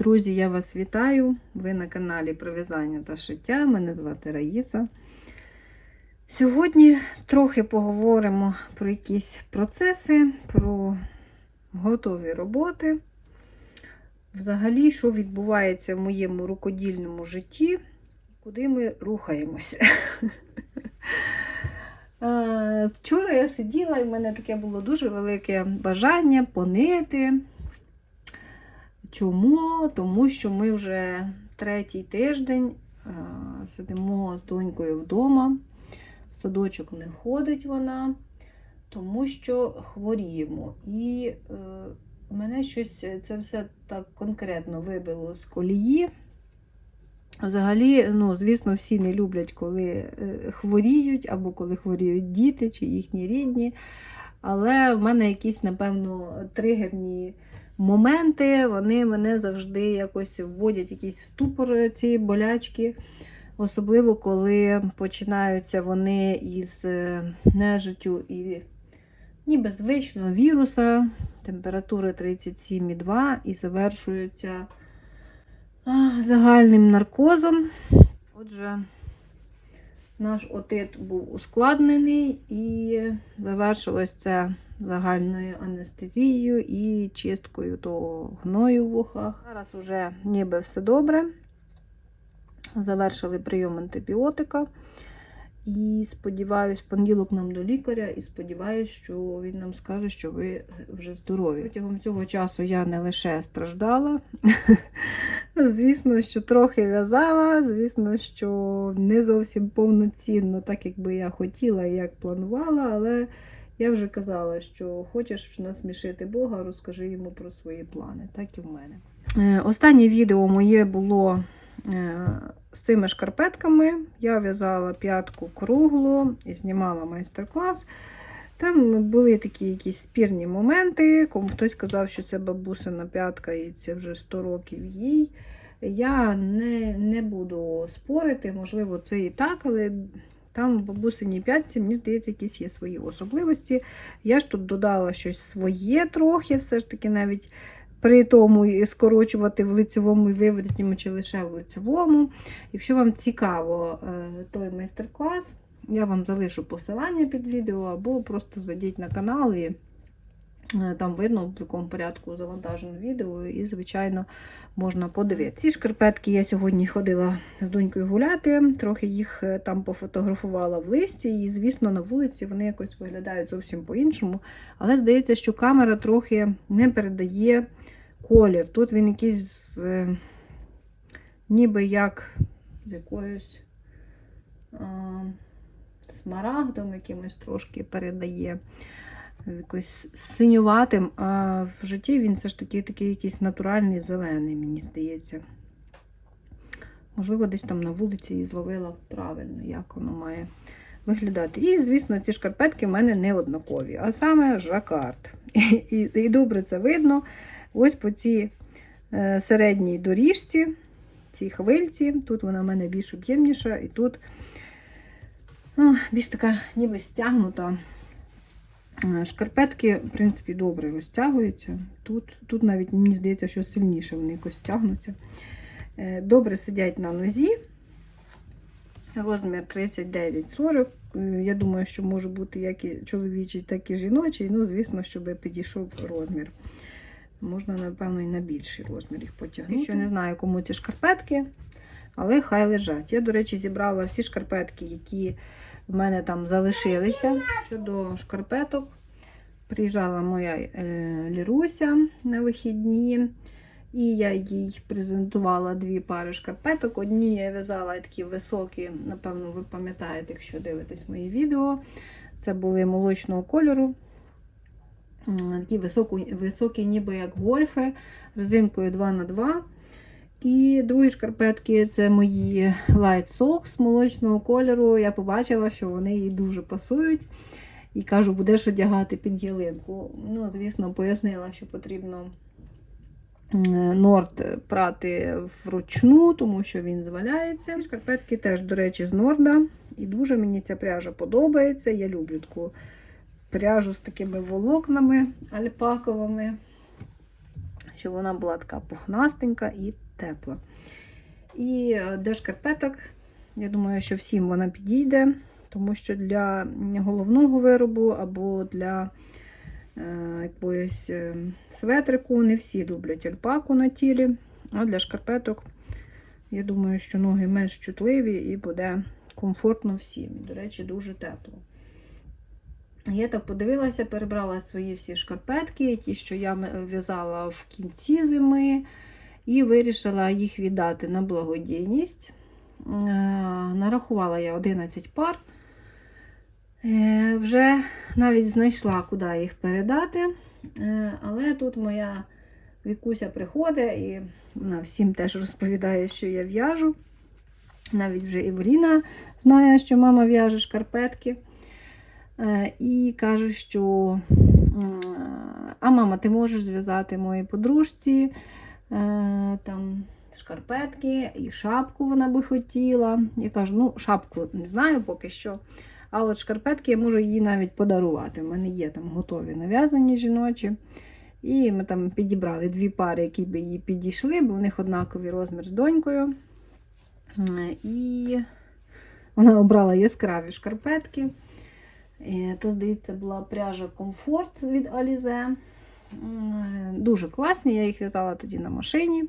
Друзі, я вас вітаю. Ви на каналі про в'язання та шиття. Мене звати Раїса. Сьогодні трохи поговоримо про якісь процеси, про готові роботи. Взагалі, що відбувається в моєму рукодільному житті, куди ми рухаємося. Вчора я сиділа, і в мене таке було дуже велике бажання понити. Чому? Тому що ми вже третій тиждень е, сидимо з донькою вдома. В садочок не ходить вона, тому що хворіємо. І е, мене щось це все так конкретно вибило з колії. Взагалі, ну, звісно, всі не люблять, коли е, хворіють, або коли хворіють діти чи їхні рідні. Але в мене якісь, напевно, тригерні моменти, вони мене завжди якось вводять якийсь ступор цієї болячки. Особливо, коли починаються вони із е, нежиттю і ніби звичного віруса, температури 37,2 і завершуються загальним наркозом. Отже, наш отит був ускладнений і завершилось це загальною анестезією і чисткою того гною в вухах. Зараз вже ніби все добре. Завершили прийом антибіотика. І сподіваюсь, понеділок нам до лікаря, і сподіваюся, що він нам скаже, що ви вже здорові. Протягом цього часу я не лише страждала. Звісно, що трохи в'язала, звісно, що не зовсім повноцінно, так як би я хотіла і як планувала, але я вже казала, що хочеш насмішити Бога, розкажи йому про свої плани, так і в мене. Е, Останнє відео моє було е, з цими шкарпетками. Я в'язала п'ятку круглу і знімала майстер-клас. Там були такі якісь спірні моменти. Кому хтось казав, що це бабусина п'ятка і це вже 100 років їй. Я не не буду спорити, можливо, це і так, але там в бабусиній п'ятці, мені здається, якісь є свої особливості. Я ж тут додала щось своє трохи, все ж таки, навіть при тому скорочувати в лицевому і виворотньому, чи лише в лицевому. Якщо вам цікаво е, той майстер-клас, я вам залишу посилання під відео, або просто зайдіть на канал і там видно в такому порядку завантажено відео, і, звичайно, можна подивитися. Ці шкарпетки я сьогодні ходила з донькою гуляти, трохи їх е, там пофотографувала в листі, і, звісно, на вулиці вони якось виглядають зовсім по-іншому. Але здається, що камера трохи не передає колір. Тут він якийсь е, ніби як з якоюсь а, смарагдом якимось трошки передає. Якось синюватим, а в житті він все ж таки такий якийсь натуральний зелений, мені здається. Можливо, десь там на вулиці і зловила правильно, як воно має виглядати. І, звісно, ці шкарпетки в мене не однакові, а саме жакард. І, і, і добре це видно. Ось по цій е, середній доріжці, цій хвильці. Тут вона в мене більш об'ємніша, і тут ну, більш така ніби стягнута. Е, Шкарпетки, в принципі, добре розтягуються. Тут тут навіть, мені здається, що сильніше вони якось тягнуться. Е, Добре сидять на нозі. Розмір 39-40. Е, Я думаю, що може бути як і чоловічий, так і жіночий. Ну, звісно, щоб підійшов розмір. Можна, напевно, і на більший розмір їх потягнути. Що не знаю, кому ці шкарпетки, але хай лежать. Я, до речі, зібрала всі шкарпетки, які в мене там залишилися. Щодо шкарпеток, приїжджала моя е, Ліруся на вихідні, і я їй презентувала дві пари шкарпеток. Одні я в'язала такі високі, напевно, ви пам'ятаєте, якщо дивитесь мої відео. Це були молочного кольору. Такі високі, високі, ніби як гольфи, резинкою 2х2. І другі шкарпетки це мої Light Socks молочного кольору. Я побачила, що вони їй дуже пасують. І кажу, будеш одягати під ялинку. Ну, звісно, пояснила, що потрібно норд прати вручну, тому що він зваляється. Ці шкарпетки теж, до речі, з норда. І дуже мені ця пряжа подобається. Я люблю таку пряжу з такими волокнами альпаковими. щоб вона була така пухнастенька і тепла. І е, для шкарпеток, я думаю, що всім вона підійде, тому що для головного виробу або для е, якоїсь е, светрику не всі люблять альпаку на тілі, а для шкарпеток, я думаю, що ноги менш чутливі і буде комфортно всім. До речі, дуже тепло. Я так подивилася, перебрала свої всі шкарпетки, ті, що я в'язала в кінці зими, і вирішила їх віддати на благодійність. Е, Нарахувала я 11 пар. Е, Вже навіть знайшла, куди їх передати. Е, Але тут моя Вікуся приходить і вона всім теж розповідає, що я в'яжу. Навіть вже Евеліна знає, що мама в'яже шкарпетки. І каже, що а мама, ти можеш зв'язати моїй подружці там шкарпетки і шапку вона би хотіла. Я кажу, ну, шапку не знаю поки що. А от шкарпетки я можу їй навіть подарувати. У мене є там готові нав'язані жіночі. І ми там підібрали дві пари, які би їй підійшли, бо в них однаковий розмір з донькою. Е, І вона обрала яскраві шкарпетки. Е, То, здається, була пряжа Комфорт від Alize. Дуже класні, я їх в'язала тоді на машині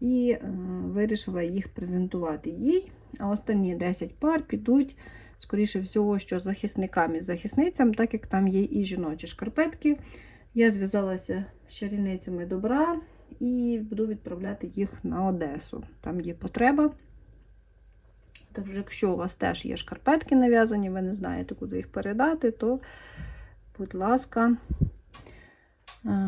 і е, вирішила їх презентувати їй. А останні 10 пар підуть, скоріше всього, що захисникам і захисницям, так як там є і жіночі шкарпетки. Я зв'язалася з чарівницями добра і буду відправляти їх на Одесу. Там є потреба. Тож, якщо у вас теж є шкарпетки нав'язані, ви не знаєте, куди їх передати, то, будь ласка,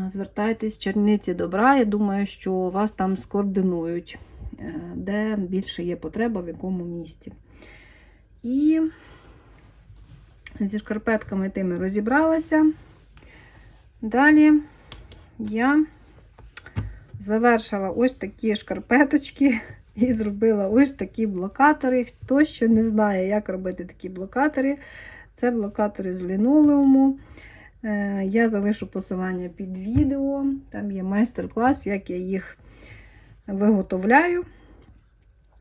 звертайтесь в черниці добра. Я думаю, що вас там скоординують, е, де більше є потреба, в якому місті. І зі шкарпетками тими розібралася. Далі я завершила ось такі шкарпеточки і зробила ось такі блокатори. Хто ще не знає, як робити такі блокатори, це блокатори з лінолеуму. Е, Я залишу посилання під відео. Там є майстер-клас, як я їх виготовляю.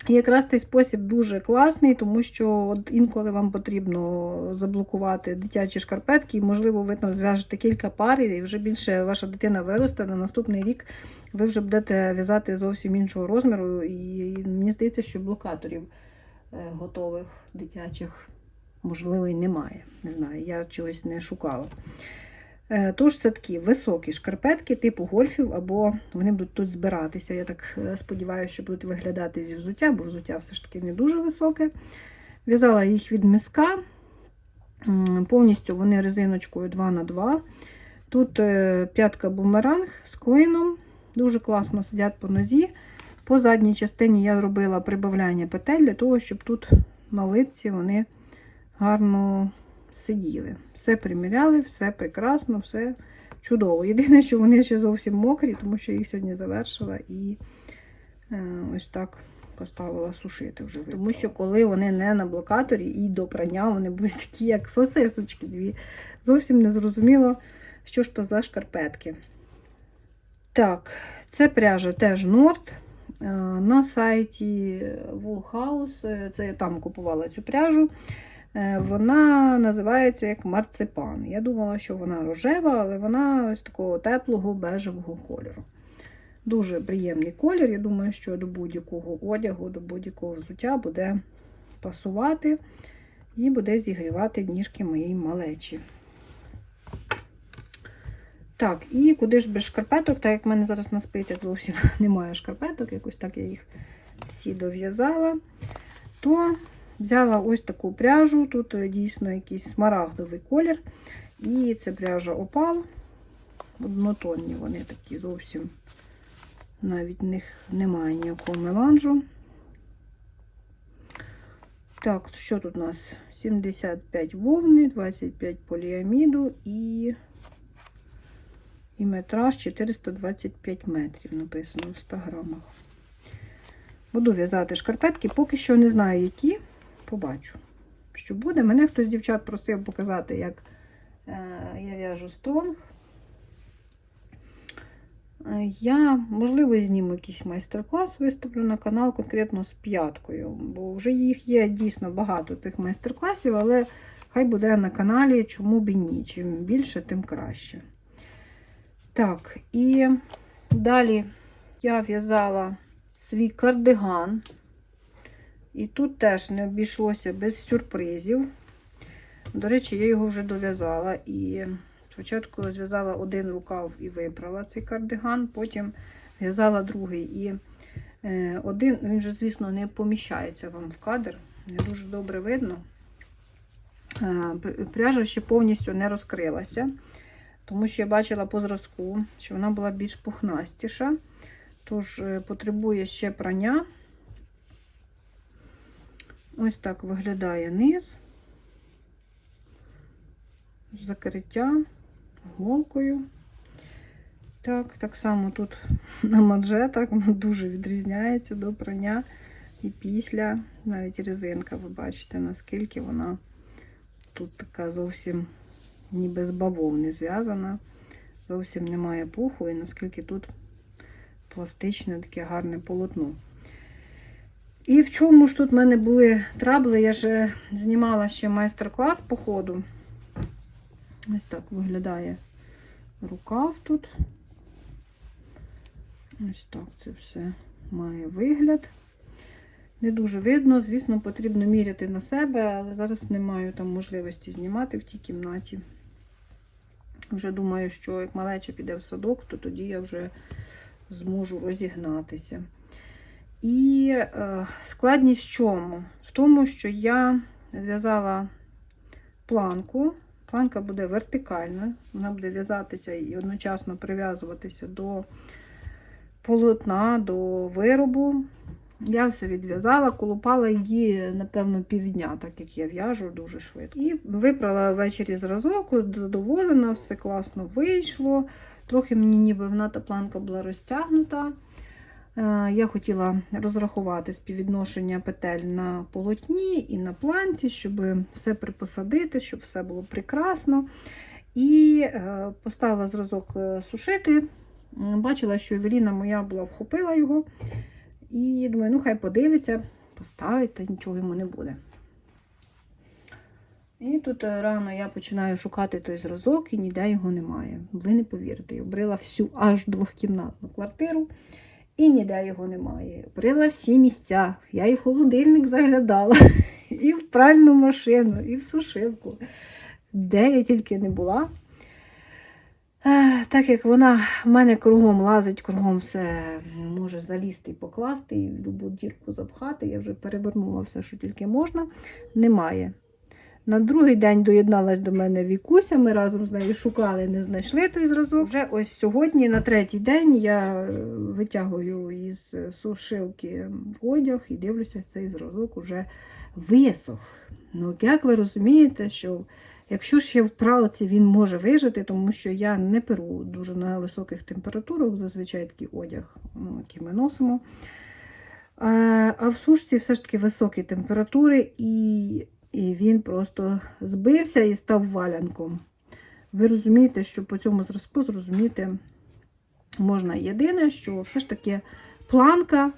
І якраз цей спосіб дуже класний, тому що от інколи вам потрібно заблокувати дитячі шкарпетки, і, можливо, ви там зв'яжете кілька пар, і вже більше ваша дитина виросте. На наступний рік ви вже будете в'язати зовсім іншого розміру. І мені здається, що блокаторів е, готових дитячих, можливо, і немає. Не знаю, я чогось не шукала. Е, Тож це такі високі шкарпетки типу гольфів, або вони будуть тут збиратися. Я так е, сподіваюся, що будуть виглядати зі взуття, бо взуття все ж таки не дуже високе. В'язала їх від миска. Повністю вони резиночкою 2х2. Тут е, п'ятка бумеранг з клином. Дуже класно сидять по нозі. По задній частині я робила прибавляння петель для того, щоб тут на лиці вони гарно сиділи. Все приміряли, все прекрасно, все чудово. Єдине, що вони ще зовсім мокрі, тому що їх сьогодні завершила і е, ось так поставила сушити вже. Тому що коли вони не на блокаторі і до прання, вони були такі, як сосисочки дві. Зовсім не зрозуміло, що ж то за шкарпетки. Так, це пряжа теж Норд. Е, На сайті Woolhouse, е, це я там купувала цю пряжу. Е, Вона називається як марципан. Я думала, що вона рожева, але вона ось такого теплого бежевого кольору. Дуже приємний колір. Я думаю, що до будь-якого одягу, до будь-якого взуття буде пасувати і буде зігрівати ніжки моєї малечі. Так, і куди ж без шкарпеток, так як в мене зараз на спицях зовсім немає шкарпеток, якось так я їх всі дов'язала, то взяла ось таку пряжу. Тут е, дійсно якийсь смарагдовий колір. І це пряжа опал. Однотонні вони такі зовсім. Навіть в них немає ніякого меланжу. Так, що тут у нас? 75 вовни, 25 поліаміду і і метраж 425 метрів написано в 100 грамах. Буду в'язати шкарпетки, поки що не знаю, які. Побачу, що буде. Мене хтось з дівчат просив показати, як е, я в'яжу стронг. Я, можливо, зніму якийсь майстер-клас, виставлю на канал конкретно з п'яткою, бо вже їх є дійсно багато цих майстер-класів, але хай буде на каналі, чому б і ні. Чим більше, тим краще. Так, і далі я в'язала свій кардиган. І тут теж не обійшлося без сюрпризів. До речі, я його вже дов'язала. І спочатку зв'язала один рукав і випрала цей кардиган, потім в'язала другий. І е, один, він же, звісно, не поміщається вам в кадр. Не дуже добре видно. Е, пряжа ще повністю не розкрилася, тому що я бачила по зразку, що вона була більш пухнастіша. Тож е, потребує ще прання. Ось так виглядає низ. Закриття голкою. Так, так само тут на манжетах воно дуже відрізняється до прання і після. Навіть резинка, ви бачите, наскільки вона тут така зовсім ніби з бавовни зв'язана. Зовсім немає пуху, і наскільки тут пластичне таке гарне полотно. І в чому ж тут в мене були трабли? Я ж е, знімала ще майстер-клас по ходу. Ось так виглядає рукав тут. Ось так це все має вигляд. Не дуже видно, звісно, потрібно міряти на себе, але зараз не маю там можливості знімати в тій кімнаті. Вже думаю, що як малеча піде в садок, то тоді я вже зможу розігнатися. І е, складність в чому? В тому, що я зв'язала планку. Планка буде вертикальна, вона буде в'язатися і одночасно прив'язуватися до полотна, до виробу. Я все відв'язала, колупала її, напевно, півдня, так як я в'яжу дуже швидко. І випрала ввечері зразок, задоволена, все класно вийшло. Трохи мені ніби вона та планка була розтягнута. Е, Я хотіла розрахувати співвідношення петель на полотні і на планці, щоб все припосадити, щоб все було прекрасно. І е, поставила зразок е, сушити. Бачила, що Евеліна моя була вхопила його. І думаю, ну хай подивиться, поставить, та нічого йому не буде. І тут рано я починаю шукати той зразок, і ніде його немає. Ви не повірите, я обрила всю аж двохкімнатну квартиру, і ніде його немає. Обрила всі місця. Я і в холодильник заглядала, і в пральну машину, і в сушилку. Де я тільки не була. Е, Так як вона в мене кругом лазить, кругом все може залізти і покласти, і в любу дірку запхати, я вже перевернула все, що тільки можна. Немає. На другий день доєдналась до мене Вікуся, ми разом з нею шукали, не знайшли той зразок. Вже ось сьогодні, на третій день, я е, витягую із сушилки одяг і дивлюся, цей зразок уже висох. Ну, як ви розумієте, що якщо ще в пралці він може вижити, тому що я не перу дуже на високих температурах, зазвичай такий одяг, ну, який ми носимо. А в сушці все ж таки високі температури, і, і він просто збився і став валянком. Ви розумієте, що по цьому зразку зрозуміти можна єдине, що все ж таки планка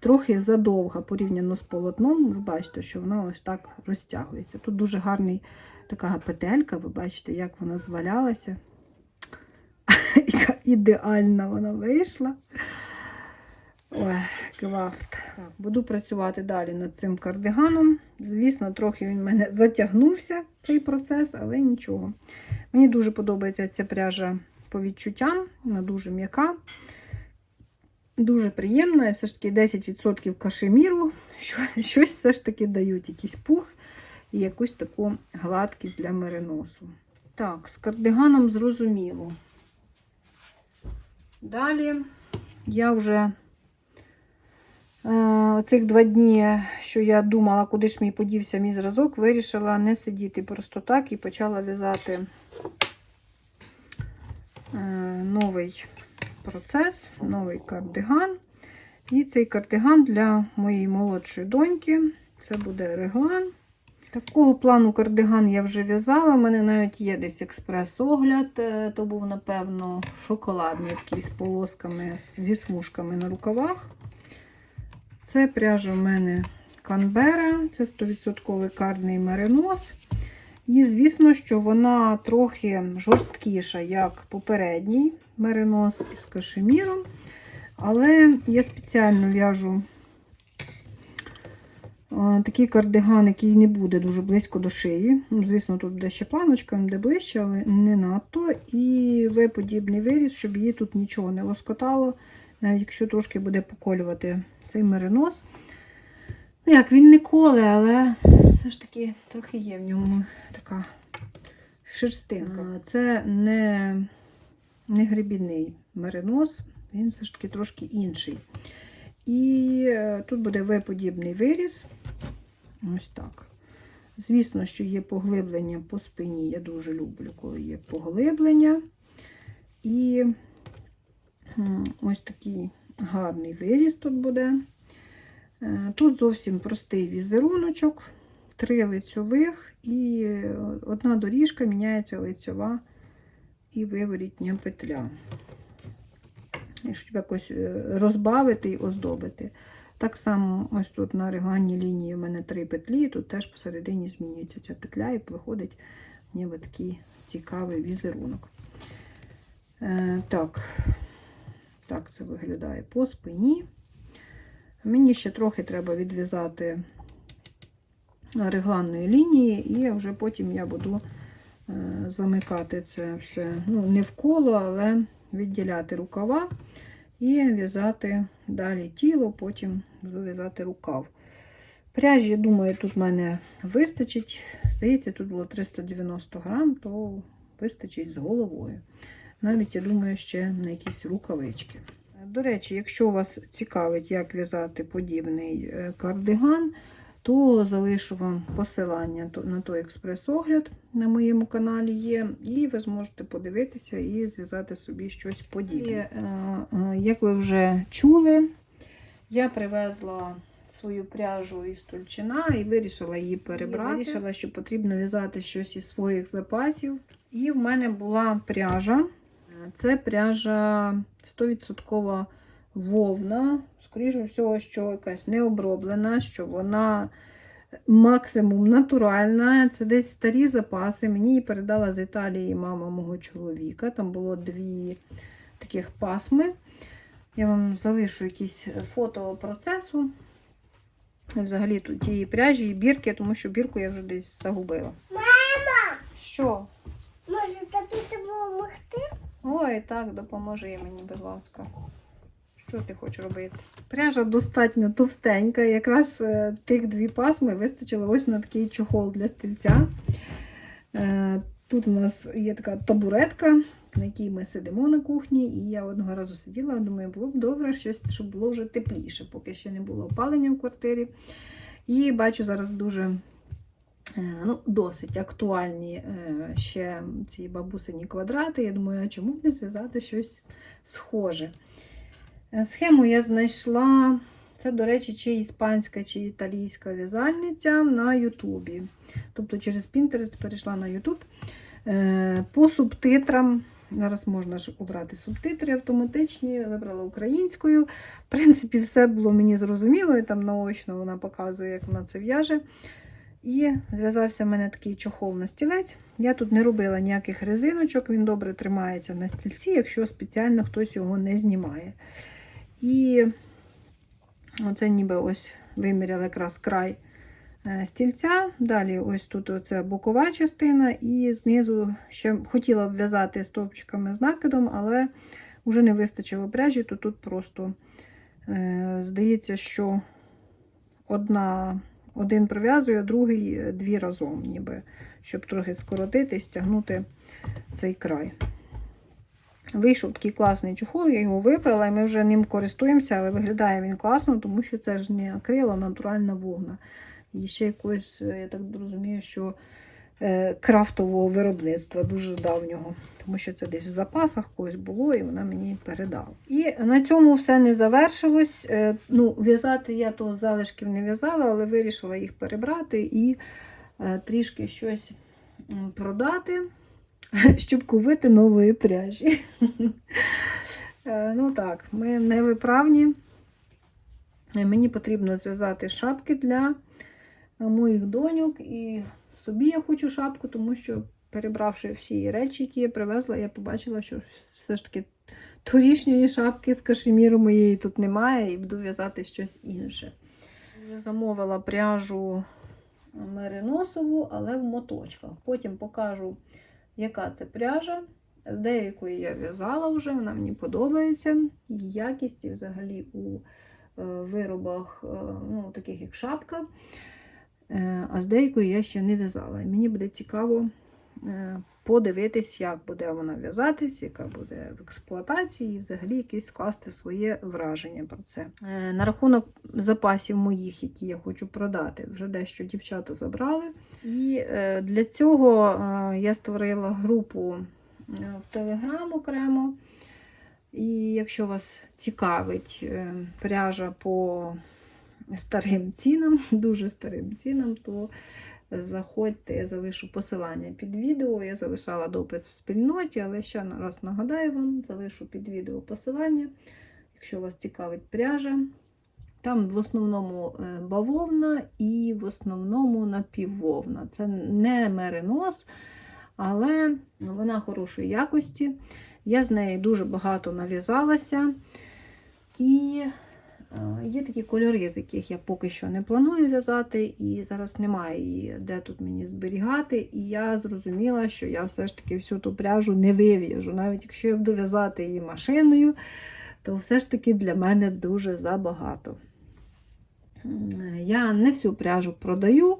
трохи задовга порівняно з полотном. Ви бачите, що вона ось так розтягується. Тут дуже гарний така петелька, ви бачите, як вона звалялася. Яка ідеальна вона вийшла. Так, буду працювати далі над цим кардиганом. Звісно, трохи він в мене затягнувся, цей процес, але нічого. Мені дуже подобається ця пряжа по відчуттям, вона дуже м'яка. Дуже приємно, і все ж таки 10% кашеміру, що, щось все ж таки дають, якийсь пух і якусь таку гладкість для мериносу. Так, з кардиганом зрозуміло. Далі я вже оцих два дні, що я думала, куди ж мій подівся мій зразок, вирішила не сидіти просто так і почала в'язати е, новий процес, новий кардиган. І цей кардиган для моєї молодшої доньки. Це буде реглан. Такого плану кардиган я вже в'язала. У мене навіть є десь експрес-огляд. Е, То був, напевно, шоколадний такий з полосками, зі смужками на рукавах. Це пряжа в мене Канбера, це 100% карний меринос. І, звісно, що вона трохи жорсткіша, як попередній меринос із кашеміром. Але я спеціально в'яжу такий кардиган, який не буде дуже близько до шиї. Ну, звісно, тут буде ще планочка, де ближче, але не надто. І В-подібний виріз, щоб її тут нічого не лоскотало, навіть якщо трошки буде поколювати цей меринос. Ну, як він не коле, але все ж таки трохи є в ньому така шерстинка. Це не, не грибінний меринос, він все ж таки трошки інший. І е, тут буде В-подібний виріз. Ось так. Звісно, що є поглиблення по спині. Я дуже люблю, коли є поглиблення. І ось такий гарний виріз тут буде. Е, Тут зовсім простий візеруночок, три лицьових, і одна доріжка міняється лицьова і виворітня петля. Щоб якось е, розбавити і оздобити. Так само, ось тут на регланній лінії в мене три петлі, тут теж посередині змінюється ця петля і виходить ніби такий цікавий візерунок. Е, так. Так це виглядає по спині. Мені ще трохи треба відв'язати регланної лінії, і вже потім я буду е, замикати це все, ну, не в коло, але відділяти рукава і в'язати далі тіло, потім буду рукав. Пряжі, думаю, тут в мене вистачить. Здається, тут було 390 грам, то вистачить з головою. Навіть, я думаю, ще на якісь рукавички. До речі, якщо вас цікавить, як в'язати подібний е, кардиган, то залишу вам посилання на той експрес-огляд на моєму каналі є, і ви зможете подивитися і зв'язати собі щось подібне. І, е, е, Як ви вже чули, я привезла свою пряжу із Тульчина і вирішила її перебрати. Вирішила, що потрібно в'язати щось із своїх запасів. І в мене була пряжа. Це пряжа 100% вовна. Скоріше всього, що якась не оброблена, що вона максимум натуральна. Це десь старі запаси. Мені її передала з Італії мама мого чоловіка. Там було дві таких пасми. Я вам залишу якісь фото процесу. Взагалі тут тієї пряжі і бірки, тому що бірку я вже десь загубила. Мама! Що? Може тобі допомогти? Ой, так, допоможи мені, будь ласка. Що ти хочеш робити? Пряжа достатньо товстенька. Якраз е, тих дві пасми вистачило ось на такий чохол для стільця. Е, Тут у нас є така табуретка, на якій ми сидимо на кухні, і я одного разу сиділа, думаю, було б добре щось, щоб було вже тепліше, поки ще не було опалення в квартирі. І бачу зараз дуже ну, досить актуальні е, ще ці бабусині квадрати. Я думаю, а чому б не зв'язати щось схоже? Е, Схему я знайшла. Це, до речі, чи іспанська, чи італійська в'язальниця на Ютубі. Тобто через Pinterest перейшла на Ютуб. Е, По субтитрам. Зараз можна ж обрати субтитри автоматичні, вибрала українською. В принципі, все було мені зрозуміло, і там наочно вона показує, як вона це в'яже. І зв'язався в мене такий чохол на стілець. Я тут не робила ніяких резиночок, він добре тримається на стільці, якщо спеціально хтось його не знімає. І оце ніби ось виміряла якраз край е, стільця. Далі ось тут оце бокова частина, і знизу ще хотіла б в'язати стовпчиками з накидом, але вже не вистачило пряжі, то тут просто е, здається, що одна, один пров'язує, а другий е, дві разом, ніби, щоб трохи скоротити стягнути цей край. Вийшов такий класний чохол, я його випрала, і ми вже ним користуємося, але виглядає він класно, тому що це ж не акрил, а натуральна вогна. І ще якось, е, я так розумію, що крафтового виробництва дуже давнього, тому що це десь в запасах когось було, і вона мені передала. І на цьому все не завершилось. Е, Ну, В'язати я то залишків не в'язала, але вирішила їх перебрати і е, трішки щось продати, щоб купити нової пряжі. Е, Ну так, ми не виправні. Е, Мені потрібно зв'язати шапки для е, моїх доньок. І собі я хочу шапку, тому що, перебравши всі речі, які я привезла, я побачила, що все ж таки торішньої шапки з кашеміру моєї тут немає, і буду в'язати щось інше. Вже замовила пряжу мериносову, але в моточках. Потім покажу, яка це пряжа. З деякої я в'язала вже, вона мені подобається. Її якість і взагалі у е, виробах, е, ну, таких як шапка. Е, А з деякою я ще не в'язала. І мені буде цікаво е, подивитись, як буде вона в'язатись, яка буде в експлуатації, і взагалі якесь скласти своє враження про це. Е, На рахунок запасів моїх, які я хочу продати, вже дещо дівчата забрали. І для цього я створила групу в Телеграм окремо. І якщо вас цікавить пряжа по старим цінам, дуже старим цінам, то заходьте, я залишу посилання під відео. Я залишала допис в спільноті, але ще раз нагадаю вам, залишу під відео посилання, якщо вас цікавить пряжа. Там в основному е, бавовна і в основному напіввовна. Це не меринос, але вона хорошої якості. Я з неї дуже багато нав'язалася. І є такі кольори, з яких я поки що не планую в'язати, і зараз немає її, де тут мені зберігати. І я зрозуміла, що я все ж таки всю ту пряжу не вив'яжу. Навіть якщо я буду в'язати її машиною, то все ж таки для мене дуже забагато. Я не всю пряжу продаю.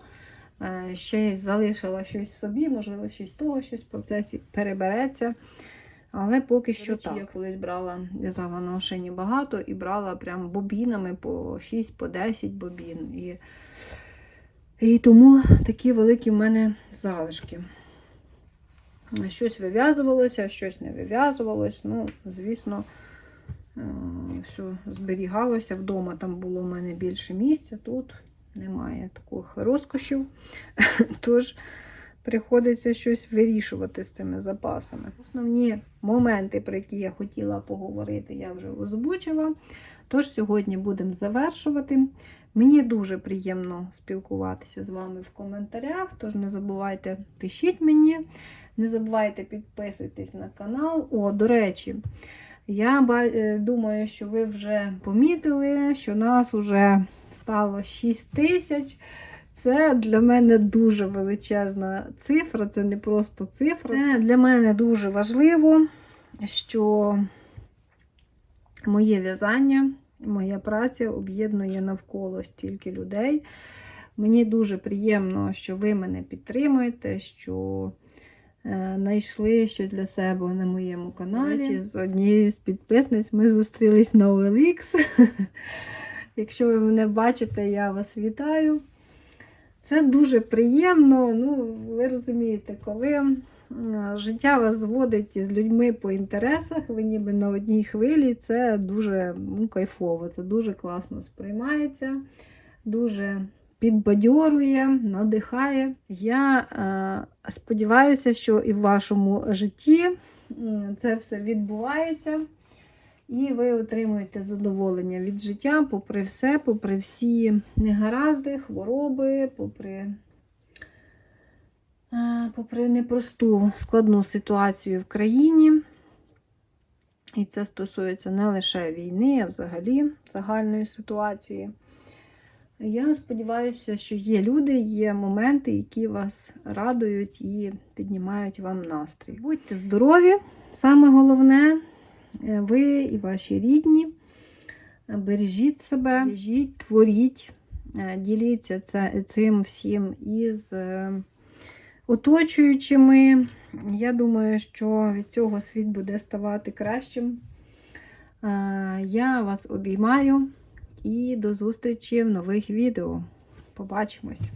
е, Ще залишила щось собі, можливо, щось з того, щось в процесі перебереться. Але поки що речі, так. Я колись брала, в'язала на машині багато і брала прям бобінами по 6, по 10 бобін. І, і тому такі великі в мене залишки. Щось вив'язувалося, щось не вив'язувалось. Ну, звісно, е, все зберігалося. Вдома там було в мене більше місця, тут немає таких розкошів. Тож приходиться щось вирішувати з цими запасами. Основні моменти, про які я хотіла поговорити, я вже озвучила. Тож сьогодні будемо завершувати. Мені дуже приємно спілкуватися з вами в коментарях, тож не забувайте, пишіть мені, не забувайте підписуйтесь на канал. О, до речі, я е, думаю, що ви вже помітили, що нас вже стало 6 тисяч. Це для мене дуже величезна цифра, це не просто цифра. Це для мене дуже важливо, що моє в'язання, моя праця об'єднує навколо стільки людей. Мені дуже приємно, що ви мене підтримуєте, що е, знайшли щось для себе на моєму каналі. З однією з підписниць ми зустрілись на OLX. Якщо ви мене бачите, я вас вітаю. Це дуже приємно. Ну, ви розумієте, коли життя вас зводить з людьми по інтересах, ви ніби на одній хвилі, це дуже ну, кайфово, це дуже класно сприймається, дуже підбадьорює, надихає. Я е, сподіваюся, що і в вашому житті це все відбувається. І ви отримуєте задоволення від життя, попри все, попри всі негаразди, хвороби, попри, е, попри непросту складну ситуацію в країні. І це стосується не лише війни, а взагалі загальної ситуації. Я сподіваюся, що є люди, є моменти, які вас радують і піднімають вам настрій. Будьте здорові, саме головне ви і ваші рідні. Бережіть себе, бережіть, творіть, е, діліться цим всім із е, оточуючими. Я думаю, що від цього світ буде ставати кращим. Е, Я вас обіймаю і до зустрічі в нових відео. Побачимось!